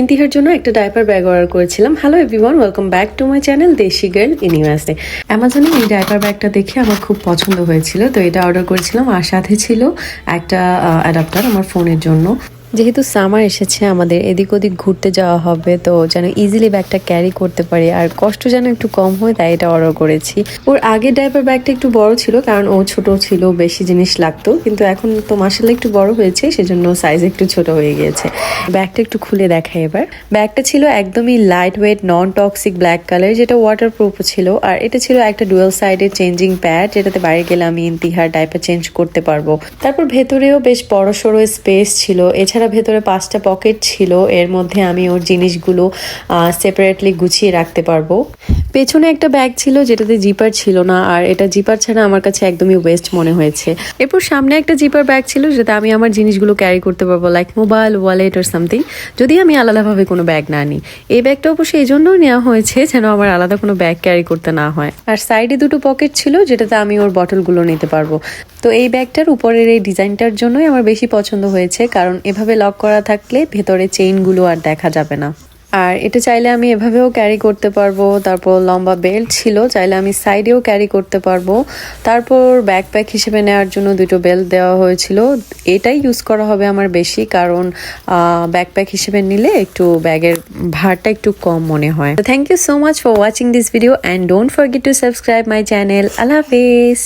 ইন্তিহার জন্য একটা diaper bag order করেছিলাম। Hello everyone welcome back to my channel desi girl ইউনিভার্সে অ্যামাজনে এই ডাইপার ব্যাগটা দেখে আমার খুব পছন্দ হয়েছিল, তো এটা অর্ডার করেছিলাম। আর সাথে ছিল একটা অ্যাডাপ্টার আমার ফোনের জন্য। যেহেতু সামার এসেছে, আমাদের এদিক ওদিক ঘুরতে যাওয়া হবে, তো যেন ইজিলি ব্যাগটা ক্যারি করতে পারি। আর কষ্ট যেন একটু কম হয়, তাই এটা অর্ডার করেছি। ওর আগের ডাইপার ব্যাগটা একটু বড় ছিল, কারণ ও ছোট ছিল, বেশি জিনিস লাগতো। কিন্তু এখন তো মাসাল্লাহ একটু বড় হয়েছে, সেজন্য সাইজ একটু ছোট হয়ে গিয়েছে। ব্যাগটা একটু খুলে দেখাই এবার। ব্যাগটা ছিল একদমই light weight non toxic black colour যেটা ওয়াটার প্রুফ ছিল। আর এটা ছিল একটা ডুয়েল সাইডের চেঞ্জিং প্যাড যেটাতে বাইরে গেলে আমি ইন্তিহার ডাইপার চেঞ্জ করতে পারব। তারপর ভেতরেও বেশ বড় সড়ো স্পেস ছিল। এছাড়া ভেতরে পাঁচটা পকেট ছিল এর মধ্যে আমি ওর জিনিসগুলো সেপারেটলি গুছিয়ে রাখতে পারব। পেছনে একটা ব্যাগ ছিল যেটাতে জিপার ছিল না, আর এটা জিপার ছাড়া আমার কাছে একদমই ওয়েস্ট মনে হয়েছে। এরপর সামনে একটা জিপার ব্যাগ ছিল যেটা আমি আমার জিনিসগুলো ক্যারি করতে পারব লাইক মোবাইল ওয়ালেট আর সামথিং যদি আমি আলাদাভাবে কোনো ব্যাগ না নিই। এই ব্যাগটা অবশ্যই এই জন্যও নেওয়া হয়েছে যেন আমার আলাদা কোনো ব্যাগ ক্যারি করতে না হয়। আর সাইডে দুটো পকেট ছিল যেটাতে আমি ওর বটলগুলো নিতে পারব। তো এই ব্যাগটার উপরের এই ডিজাইনটার জন্যই আমার বেশি পছন্দ হয়েছে, কারণ এভাবে লক করা থাকলে ভেতরে চেইনগুলো আর দেখা যাবে না। আর এটা চাইলে আমি এভাবেও ক্যারি করতে পারব। তারপর লম্বা বেল্ট ছিল, চাইলে আমি সাইডেও ক্যারি করতে পারব। তারপর ব্যাকপ্যাক হিসেবে নেওয়ার জন্য দুটো বেল্ট দেওয়া হয়েছিল। এটাই ইউজ করা হবে আমার বেশি, কারণ ব্যাকপ্যাক হিসেবে নিলে একটু ব্যাগের ভারটা একটু কম মনে হয়। Thank you so much for watching this video and don't forget to subscribe my channel Allah Hafiz.